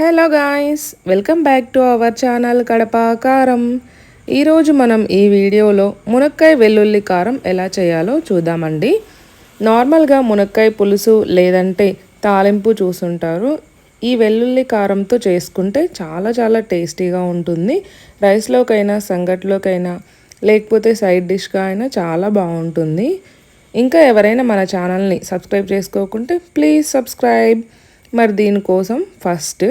Hello guys welcome back to our channel Kadapa Karam ఈరోజు మనం ఈ వీడియోలో మునక్కాయ వెల్లుల్లి కారం ఎలా చేయాలో చూద్దామండి. నార్మల్గా మునక్కాయ పులుసు లేదంటే తాలింపు చూసుంటారు. ఈ వెల్లుల్లి కారంతో చేసుకుంటే చాలా చాలా టేస్టీగా ఉంటుంది. రైస్లోకైనా సంగట్లోకైనా లేకపోతే సైడ్ డిష్గా అయినా చాలా బాగుంటుంది. ఇంకా ఎవరైనా మన ఛానల్ని సబ్స్క్రైబ్ చేసుకోకుంటే ప్లీజ్ సబ్స్క్రైబ్. మరి దీనికోసం ఫస్ట్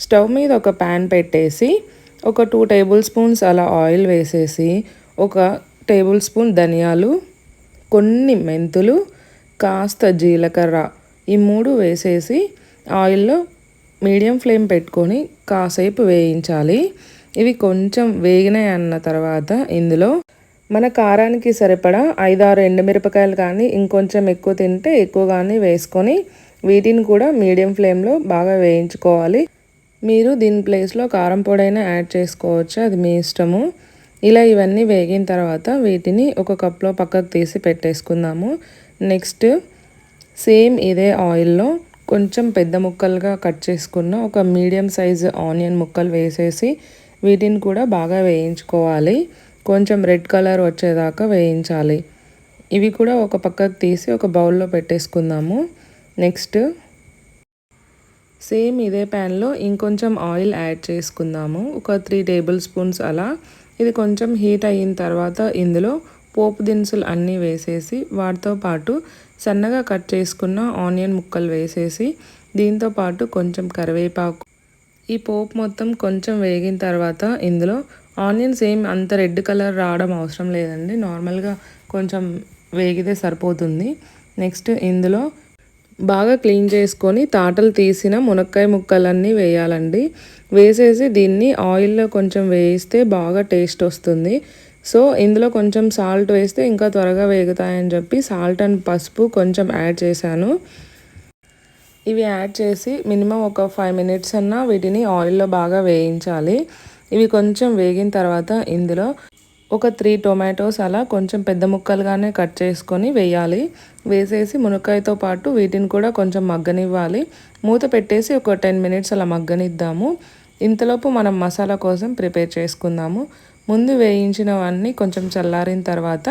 స్టవ్ మీద ఒక ప్యాన్ పెట్టేసి ఒక టూ టేబుల్ స్పూన్స్ అలా ఆయిల్ వేసేసి ఒక టేబుల్ స్పూన్ ధనియాలు కొన్ని మెంతులు కాస్త జీలకర్ర ఈ మూడు వేసేసి ఆయిల్లో మీడియం ఫ్లేమ్ పెట్టుకొని కాసేపు వేయించాలి. ఇవి కొంచెం వేగినాయి అన్న తర్వాత ఇందులో మన కారానికి సరిపడా ఐదారు ఎండుమిరపకాయలు కానీ ఇంకొంచెం ఎక్కువ తింటే ఎక్కువ కానీ వేసుకొని వీటిని కూడా మీడియం ఫ్లేమ్లో బాగా వేయించుకోవాలి. మీరు దీని ప్లేస్లో కారం పొడైనా యాడ్ చేసుకోవచ్చు. అది మీ ఇష్టము. ఇలా ఇవన్నీ వేగిన తర్వాత వీటిని ఒక కప్లో పక్కకు తీసి పెట్టేసుకుందాము. నెక్స్ట్ సేమ్ ఇదే ఆయిల్లో కొంచెం పెద్ద ముక్కలుగా కట్ చేసుకున్న ఒక మీడియం సైజు ఆనియన్ ముక్కలు వేసేసి వీటిని కూడా బాగా వేయించుకోవాలి. కొంచెం రెడ్ కలర్ వచ్చేదాకా వేయించాలి. ఇవి కూడా ఒక పక్కకు తీసి ఒక బౌల్లో పెట్టేసుకుందాము. నెక్స్ట్ సేమ్ ఇదే ప్యాన్లో ఇంకొంచెం ఆయిల్ యాడ్ చేసుకుందాము. ఒక త్రీ టేబుల్ స్పూన్స్ అలా. ఇది కొంచెం హీట్ అయిన తర్వాత ఇందులో పోపు దినుసులు అన్నీ వేసేసి వాటితో పాటు సన్నగా కట్ చేసుకున్న ఆనియన్ ముక్కలు వేసేసి దీంతో పాటు కొంచెం కరివేపాకు. ఈ పోపు మొత్తం కొంచెం వేగిన తర్వాత ఇందులో ఆనియన్స్ ఏం అంత రెడ్ కలర్ రావడం అవసరం లేదండి. నార్మల్గా కొంచెం వేగితే సరిపోతుంది. నెక్స్ట్ ఇందులో బాగా క్లీన్ చేసుకొని తాటలు తీసిన మునక్కాయ ముక్కలన్నీ వేయాలండి. వేసేసి దీన్ని ఆయిల్లో కొంచెం వేయిస్తే బాగా టేస్ట్ వస్తుంది. సో ఇందులో కొంచెం సాల్ట్ వేస్తే ఇంకా త్వరగా వేగుతాయని చెప్పి సాల్ట్ అండ్ పసుపు కొంచెం యాడ్ చేశాను. ఇవి యాడ్ చేసి మినిమం ఒక ఫైవ్ మినిట్స్ అన్నా వీటిని ఆయిల్లో బాగా వేయించాలి. ఇవి కొంచెం వేగిన తర్వాత ఇందులో ఒక త్రీ టొమాటోస్ అలా కొంచెం పెద్ద ముక్కలుగానే కట్ చేసుకొని వేయాలి. వేసేసి మునక్కాయతో పాటు వీటిని కూడా కొంచెం మగ్గనివ్వాలి. మూత పెట్టేసి ఒక టెన్ మినిట్స్ అలా మగ్గనిద్దాము. ఇంతలోపు మనం మసాలా కోసం ప్రిపేర్ చేసుకుందాము. ముందు వేయించినవన్నీ కొంచెం చల్లారిన తర్వాత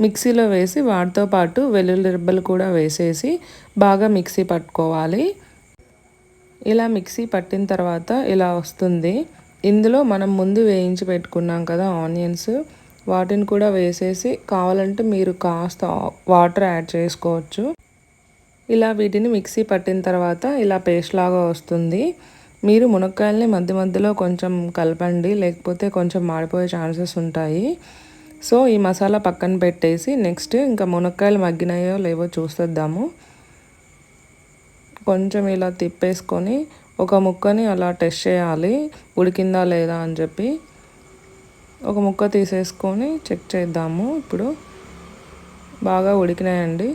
మిక్సీలో వేసి వాటితో పాటు వెల్లుల్లి రిబ్బలు కూడా వేసేసి బాగా మిక్సీ పట్టుకోవాలి. ఇలా మిక్సీ పట్టిన తర్వాత ఇలా వస్తుంది. ఇందులో మనం ముందు వేయించి పెట్టుకున్నాం కదా ఆనియన్స్. వాటిని కూడా వేసేసి కావాలంటే మీరు కాస్త వాటర్ యాడ్ చేసుకోవచ్చు. ఇలా వీటిని మిక్సీ పట్టిన తర్వాత ఇలా పేస్ట్ లాగా వస్తుంది. మీరు మునక్కాయల్ని మధ్య మధ్యలో కొంచెం కలపండి లేకపోతే కొంచెం మాడిపోయే ఛాన్సెస్ ఉంటాయి. సో ఈ మసాలా పక్కన పెట్టేసి నెక్స్ట్ ఇంకా మునక్కాయలు మగ్గినాయో లేవో చూసేద్దాము. కొంచెం ఇలా తిప్పేసుకొని ఒక ముక్కని అలా టెస్ట్ చేయాలి. ఉడికిందా లేదా అని చెప్పి. ఒక ముక్క తీసేసుకొని చెక్ చేద్దాము ఇప్పుడు. బాగా ఉడికినాయండి.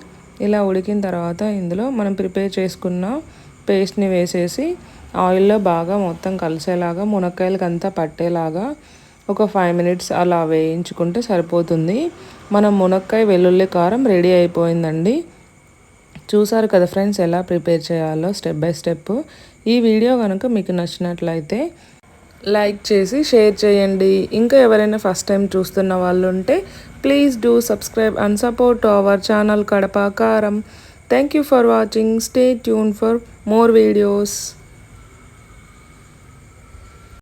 ఇలా ఉడికిన తర్వాత ఇందులో మనం ప్రిపేర్ చేసుకున్న పేస్ట్ని వేసేసి ఆయిల్లో బాగా మొత్తం కలిసేలాగా మునక్కాయలకి అంతా పట్టేలాగా ఒక ఫైవ్ మినిట్స్ అలా వేయించుకుంటే సరిపోతుంది. మనం మునక్కాయ వెల్లుల్లి కారం రెడీ అయిపోయిందండి. చూసారు కదా ఫ్రెండ్స్ ఎలా ప్రిపేర్ చేయాలో స్టెప్ బై స్టెప్. ఈ వీడియో కనుక మీకు నచ్చినట్లయితే లైక్ చేసి షేర్ చేయండి. ఇంకా ఎవరైనా ఫస్ట్ టైం చూస్తున్న వాళ్ళు ఉంటే please do subscribe and support our channel Kadapa Karam. Thank you for watching stay tune for more videos